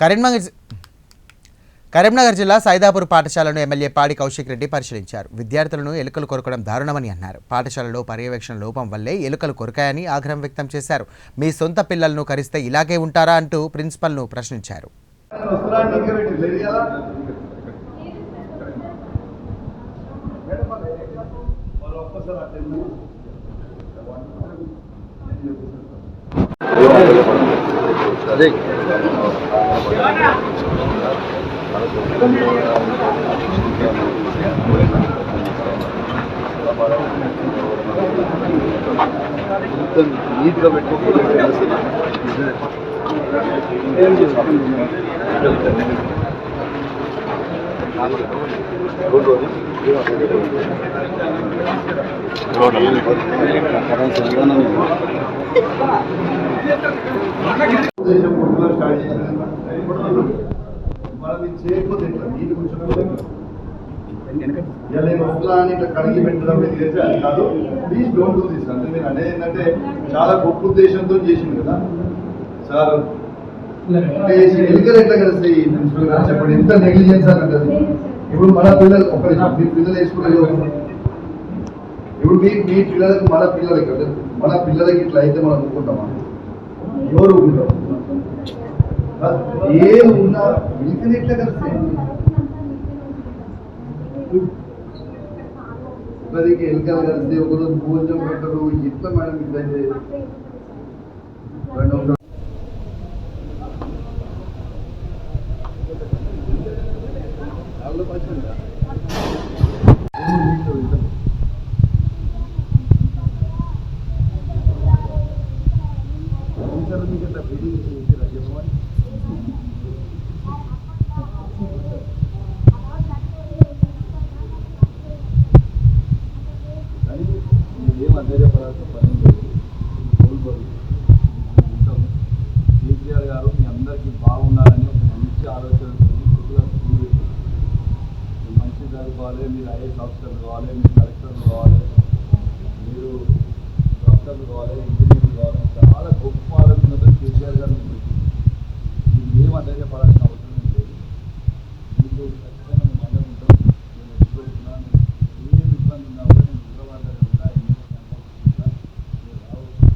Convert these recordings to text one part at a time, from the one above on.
కరీంనగర్ కరీంనగర్ జిల్లా సైదాపూర్ పాఠశాలను ఎమ్మెల్యే పాడి కౌశిక్ రెడ్డి పరిశీలించారు. విద్యార్థులను ఎలుకలు కొరకడం దారుణమని అన్నారు. పాఠశాలలో పర్యవేక్షణ లోపం వల్లే ఎలుకలు కొరకాయని ఆగ్రహం వ్యక్తం చేశారు. మీ సొంత పిల్లలను కరిస్తే ఇలాగే ఉంటారా అంటూ ప్రిన్సిపల్ను ప్రశ్నించారు. అదే ఇంకా పెట్టి లేదు కదా వాళ్ళు ఒక్కసారి అటెండ్ అదే చేయకపోతే ఎట్లా? నీళ్ళు వస్త్రా అని ఇట్లా కడిగి పెట్టడం ఇది చేస్తే అది కాదు. ప్లీజ్ డోంట్ డూ దిస్ అంటే నేను అనేది ఏంటంటే చాలా గొప్ప ఉద్దేశంతో చేసింది కదా. సార్ ఎలుకలు ఎట్లా ప్రిన్సిపల్ గారు చెప్పండి. ఎంత నెగ్లిజెన్స్ అని అంటది ఇప్పుడు మన పిల్లలు ఒక మీ పిల్లలు వేసుకునే ఇప్పుడు మీ మీ పిల్లలకు మన పిల్లలకి మన పిల్లలకి ఇట్లా అయితే మనం ఒప్పుకుంటామా? ఎవరు ఒప్పుకుంటాం ఏ ఉన్నా ఎలుకలు ఎట్లా కలుస్తాయి పదికి ఎలుకలు కలిసి ఒకరోజు భోజనం పెట్టరు ఎట్లా మేడం ఇట్లయితే రెండు వందలు కానీ మీరేం అధైర్యపడాల్సిన పని లేదు కోల్పోదు ఉంటాం కేసీఆర్ గారు మీ అందరికీ బాగుండాలని ఒక మంచి ఆలోచనతో కొడుకుల స్కూల్ పెట్టారు. మీరు కావాలి మీరు ఐఏఎస్ ఆఫీసర్లు కావాలి మీరు కలెక్టర్లు కావాలి మీరు డాక్టర్లు కావాలి ఇంజనీర్లు కావాలి చాలా గొప్ప ఆలోచనతో కేసీఆర్ గారు మీకు పెట్టారు. మీరు ఏం అవసరం లేదు మీకు ఖచ్చితంగా మేము అందరం ఉంటాం నేను ఎప్పుడున్నాను ఏం ఇబ్బంది ఉన్నా కూడా నేను హైదరాబాద్లో ఉంటా ఎన్నో సంపాదించుకుంటా మీరు రావచ్చు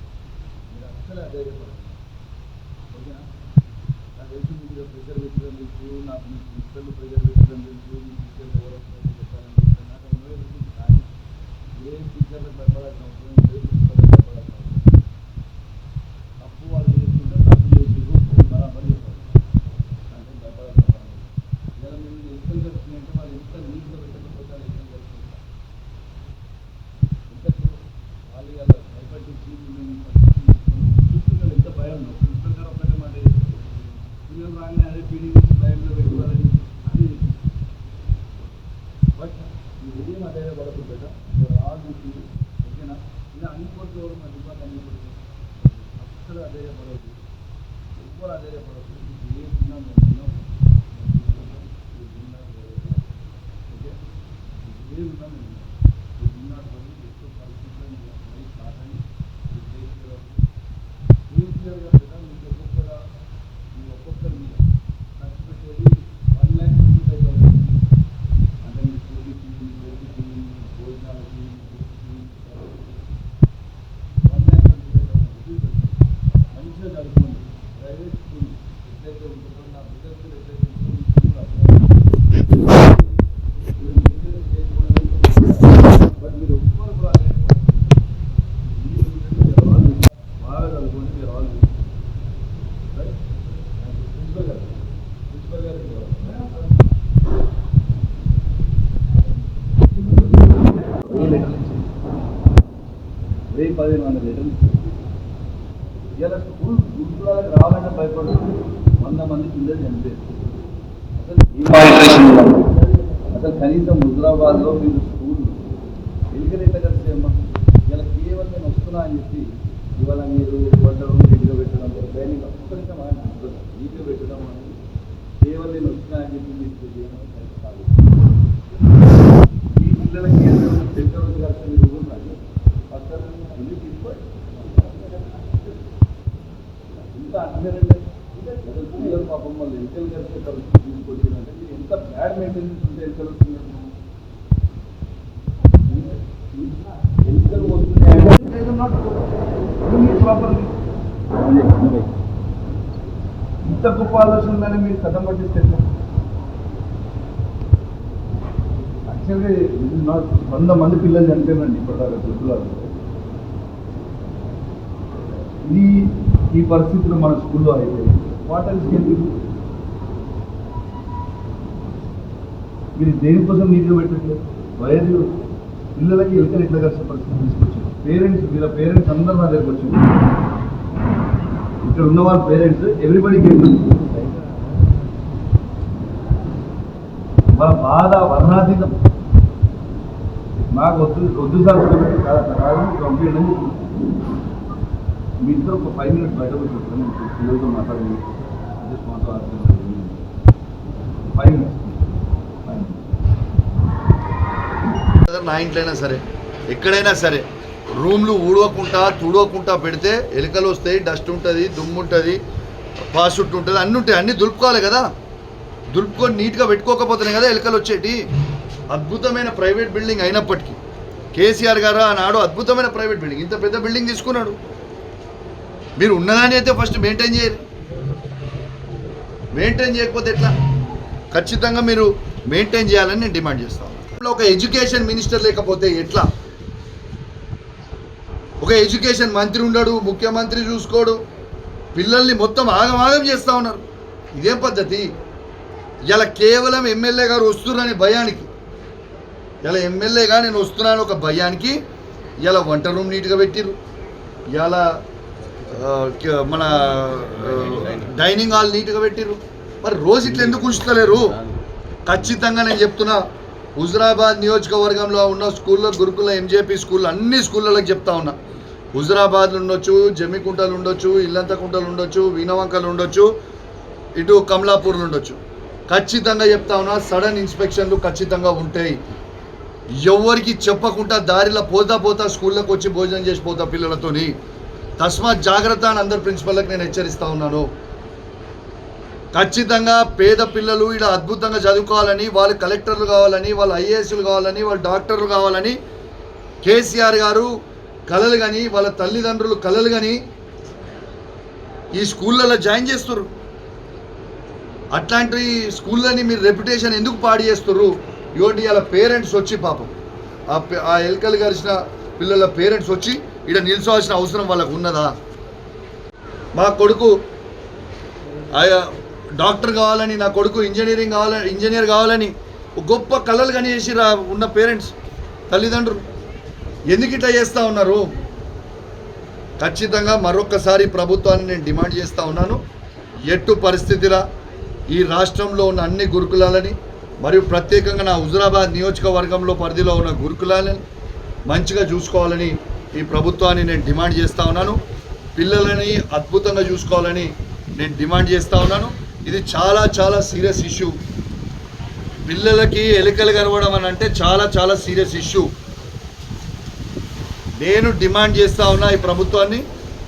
మీరు అస్సలు అధైర్యపడదు ఓకేనా నాకు తెలిసి మీరు ప్రెషర్ పెట్టడం తెలుసు నాకు మీ ప్రిన్సిపల్ ప్రెషర్ పెట్టడం తెలుసు మీ టీచర్లు ఎవరు వస్తారో చెప్పాలని తెలుసు నాకు ఎన్నో తెలుసు కానీ ఏ టీచర్లకు భయపడాల్సిన అవసరం? ప్రిన్సిపల్కి భయపడాల్సిన అవసరం? తప్పు వాళ్ళు చేసుకుంటే తప్పు చేసి బరాబర్ చెప్పాలి. అంటే భయపడాల్సిన అవసరం ఇలా వాళ్ళు ఎంత నీట్గా పెట్టకపోతే వాళ్ళు ఎలుకలు ఎంత వాళ్ళు ఇలా భయపట్టించి చూస్తున్నారు ఎంత భయం ప్రిన్సిపల్ గారు ఒక్కటే మాట పిల్లలు రాగానే అదే పీడీ భయంలో పెట్టి అది బట్ మీరు ఏం అధైర్యపడకుండా ఆల్ డ్యూటీ ఓకేనా ఇలా అన్ని కోర్టు మా డిపార్ట్ అన్ని కోర్టు అస్సలు అధైర్యపడవద్దు ఎవ్వరు అధైర్యపడవద్దు మీకు ఏ ఉన్నా మేము ఉన్నాం మేము చూసుకుంటాం. మీరు ఉన్నా జరుగుతుంది. ఓకే మీకు ఏ ఉన్నా మేము ఉన్నాం. మీరు ఉన్నా కానీ ఎక్కువ పరిస్థితుల్లో మీరు మరీ కాదని మీరు కేసీఆర్ కేసీఆర్ గారు కదా మీకు ఒక్కొక్కరు మీ ఒక్కొక్కరి మీద ఖర్చు పెట్టేది one lakh twenty five thousand అంటే మీ స్కూల్కి మీ పేరుకి మీ భోజనాలకి మీ బుక్స్కి one lakh twenty five thousand rupees మంచిగా చదువుకోండి ప్రైవేట్ స్కూల్ ఎట్లయితే ఉంటుందో నా బిడ్డలు కూడా ఎట్లయితే ఉంటుందో మీ స్కూల్ అట్లా బట్ మీరు ఒక్కరు కూడా అదే బాగా చదువుకోండి మీరు ఆల్ రైట్ ప్రిన్సిపల్ గారు ప్రిన్సిపల్ గారికి వెయ్యి లీటర్లు ఇచ్చింది వెయ్యి పదిహేను వందల లీటర్లు. ఇలా స్కూల్ గురుకులాలకు రావాలంటే భయపడుతుంది వంద మంది పిల్లలు చనిపోయారు. అసలు. అసలు కనీసం హుజరాబాద్లో మీరు స్కూల్ ఎలిగరేట కలిసేమ్మా ఇలా కేవలం నేను వస్తున్నా అని చెప్పి ఇవాళ మీరు కొట్టడం నీట్గా పెట్టడం ట్రైనింగ్ ఒక్కరిగా నీట్గా పెట్టడం అనేది కేవలం నేను వస్తున్నా అని చెప్పి మీకు చేయడం కరెక్ట్ కాదు ఈ పిల్లలకి సెంటర్ ఉంది కలిసి మీరు ఊరున్నారు అసలు ఇది తీసుకోండి ఇంత అర్థం పిల్లలు పాపం వాళ్ళు ఎంకల్ గారికి కలిసే పరిస్థితి తీసుకొచ్చిందంటే మీరు ఎంత బ్యాడ్ మెయింటెనెన్స్ ఉంటే ఎలుకలు వస్తున్నాయి ఎంకల్ వస్తుంది ప్రాపర్లీ ఇంత గొప్ప ఆలోచన ఉందని మీరు కథం పట్టిస్తే యాక్చువల్గా వంద మంది పిల్లలు చనిపోయినండి ఇప్పటిదాకా తెలుగులలో ఈ ఈ పరిస్థితులు మన స్కూల్లో అయితే వాట్ ఎల్స్ కెన్ మీరు దేనికోసం నీటిలో పెట్టట్లేదు వైర్ పిల్లలకి ఎలుకలు ఎట్లా కలిసే పరిస్థితి తీసుకొచ్చారు పేరెంట్స్ వీళ్ళ పేరెంట్స్ అందరూ నా దగ్గరకు వచ్చింది ఇక్కడ ఉన్న వాళ్ళ పేరెంట్స్ ఎవ్రీబడి వాళ్ళ బాధ వర్ణాతీతం మాకు వద్దు వద్దు సార్ కంప్లీట్ అని మీ ఇద్దరు ఒక ఫైవ్ మినిట్స్ బయట కూర్చోండి. పిల్లలతో మాట్లాడి జస్ట్ మాతో ఫైవ్ మినిట్స్ ఫైవ్ మినిట్స్ నా ఇంట్లోనైనా సరే ఎక్కడైనా సరే రూమ్లు ఊడవకుండా తుడవకుండా పెడితే ఎలుకలు వస్తాయి డస్ట్ ఉంటుంది దుమ్ము ఉంటుంది పాసుట్ ఉంటుంది అన్నీ ఉంటాయి అన్నీ దులుపుకోవాలి కదా. దులుపుకొని నీట్గా పెట్టుకోకపోతేనే కదా ఎలుకలు వచ్చేటి. అద్భుతమైన ప్రైవేట్ బిల్డింగ్ అయినప్పటికీ. కేసీఆర్ గారు ఆనాడు అద్భుతమైన ప్రైవేట్ బిల్డింగ్. ఇంత పెద్ద బిల్డింగ్ తీసుకున్నాడు. మీరు ఉన్నదాన్ని అయితే ఫస్ట్ మెయింటైన్ చేయరు మెయింటైన్ చేయకపోతే ఎట్లా? ఖచ్చితంగా మీరు మెయింటైన్ చేయాలని నేను డిమాండ్ చేస్తాను ఒక ఎడ్యుకేషన్ మినిస్టర్ లేకపోతే ఎట్లా? ఒక ఎడ్యుకేషన్ మంత్రి ఉండడు ముఖ్యమంత్రి చూసుకోడు పిల్లల్ని మొత్తం ఆగమాగం చేస్తూ ఉన్నారు. ఇదేం పద్ధతి? ఇలా కేవలం ఎమ్మెల్యే గారు వస్తున్నారని భయానికి. ఇలా ఎమ్మెల్యేగా నేను వస్తున్నాను ఒక భయానికి. ఇలా వంట రూమ్ నీట్గా పెట్టిర్రు. ఇలా మన డైనింగ్ హాల్ నీట్గా పెట్టిరు మరి రోజు ఇట్లా ఎందుకు ఉంచుతలేరు ఖచ్చితంగా నేను చెప్తున్నా హుజరాబాద్ నియోజకవర్గంలో ఉన్న స్కూల్లో గురుకుల ఎంజేపీ స్కూల్ అన్ని స్కూళ్ళకి చెప్తా ఉన్నా. హుజరాబాద్లు ఉండొచ్చు జమ్మికుంటలు ఉండొచ్చు ఇల్లంతకుంటలు ఉండొచ్చు వీణవంకలు ఉండొచ్చు ఇటు కమలాపూర్లు ఉండొచ్చు. ఖచ్చితంగా చెప్తా ఉన్నా సడన్ ఇన్స్పెక్షన్లు ఖచ్చితంగా ఉంటాయి. ఎవరికి చెప్పకుండా దారిలో పోతా పోతా స్కూళ్ళకి వచ్చి భోజనం చేసి పోతా పిల్లలతోని. తస్మాత్ జాగ్రత్త అని అందరు ప్రిన్సిపల్కి నేను హెచ్చరిస్తా ఉన్నాను. ఖచ్చితంగా పేద పిల్లలు ఇలా అద్భుతంగా చదువుకోవాలని వాళ్ళు కలెక్టర్లు కావాలని వాళ్ళు ఐఏఎస్లు కావాలని వాళ్ళు డాక్టర్లు కావాలని కేసీఆర్ గారు కలలు కానీ వాళ్ళ తల్లిదండ్రులు కలలు కానీ ఈ స్కూళ్ళలో జాయిన్ చేస్తుర్రు. అట్లాంటి స్కూళ్ళని మీరు రెప్యుటేషన్ ఎందుకు పాడు చేస్తుర్రు? ఇవ్వండి వాళ్ళ పేరెంట్స్ వచ్చి పాపం. ఆ పే- ఆ కలిసిన పిల్లల పేరెంట్స్ వచ్చి ఇక్కడ నిల్చోవాల్సిన అవసరం వాళ్ళకు ఉన్నదా? మా కొడుకు డాక్టర్ కావాలని నా కొడుకు ఇంజనీరింగ్ కావాలని ఇంజనీర్ కావాలని గొప్ప కళలు కనిచేసి రా ఉన్న పేరెంట్స్ తల్లిదండ్రులు. ఎందుకు ఇట్లా చేస్తూ ఉన్నారు? ఖచ్చితంగా మరొక్కసారి ప్రభుత్వాన్ని నేను డిమాండ్ చేస్తూ ఉన్నాను. ఎట్టు పరిస్థితిలా ఈ రాష్ట్రంలో ఉన్న అన్ని గురుకులాలని మరియు ప్రత్యేకంగా నా హుజురాబాద్ నియోజకవర్గంలో పరిధిలో ఉన్న గురుకులాలని మంచిగా చూసుకోవాలని ఈ ప్రభుత్వాన్ని నేను డిమాండ్ చేస్తూ ఉన్నాను. పిల్లలని అద్భుతంగా చూసుకోవాలని నేను డిమాండ్ చేస్తూ ఉన్నాను. ఇది చాలా చాలా సీరియస్ ఇష్యూ. పిల్లలకి ఎలుకలు కరవడం అని అంటే చాలా చాలా సీరియస్ ఇష్యూ. నేను డిమాండ్ చేస్తూ ఉన్నా ఈ ప్రభుత్వాన్ని.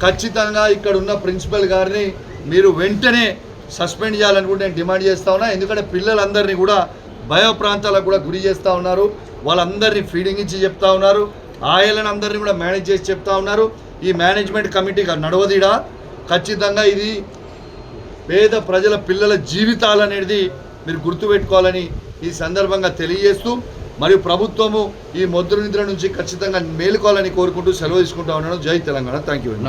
ఖచ్చితంగా ఇక్కడ ఉన్న ప్రిన్సిపల్ గారిని మీరు వెంటనే సస్పెండ్ చేయాలని కూడా నేను డిమాండ్ చేస్తా ఉన్నా. ఎందుకంటే పిల్లలందరినీ కూడా భయ ప్రాంతాలకు కూడా గురి చేస్తూ ఉన్నారు. వాళ్ళందరినీ ఫీడింగ్ ఇచ్చి చెప్తా ఉన్నారు. ఆయలను అందరినీ కూడా మేనేజ్ చేసి చెప్తా ఉన్నారు. ఈ మేనేజ్మెంట్ కమిటీ నడవదిడా? ఖచ్చితంగా ఇది పేద ప్రజల పిల్లల జీవితాలు అనేది మీరు గుర్తుపెట్టుకోవాలని ఈ సందర్భంగా తెలియజేస్తూ మరియు ప్రభుత్వము ఈ ముద్ర నిద్ర నుంచి ఖచ్చితంగా మేలుకోవాలని కోరుకుంటూ సెలవు తీసుకుంటా ఉన్నాను. జై తెలంగాణ. Thank you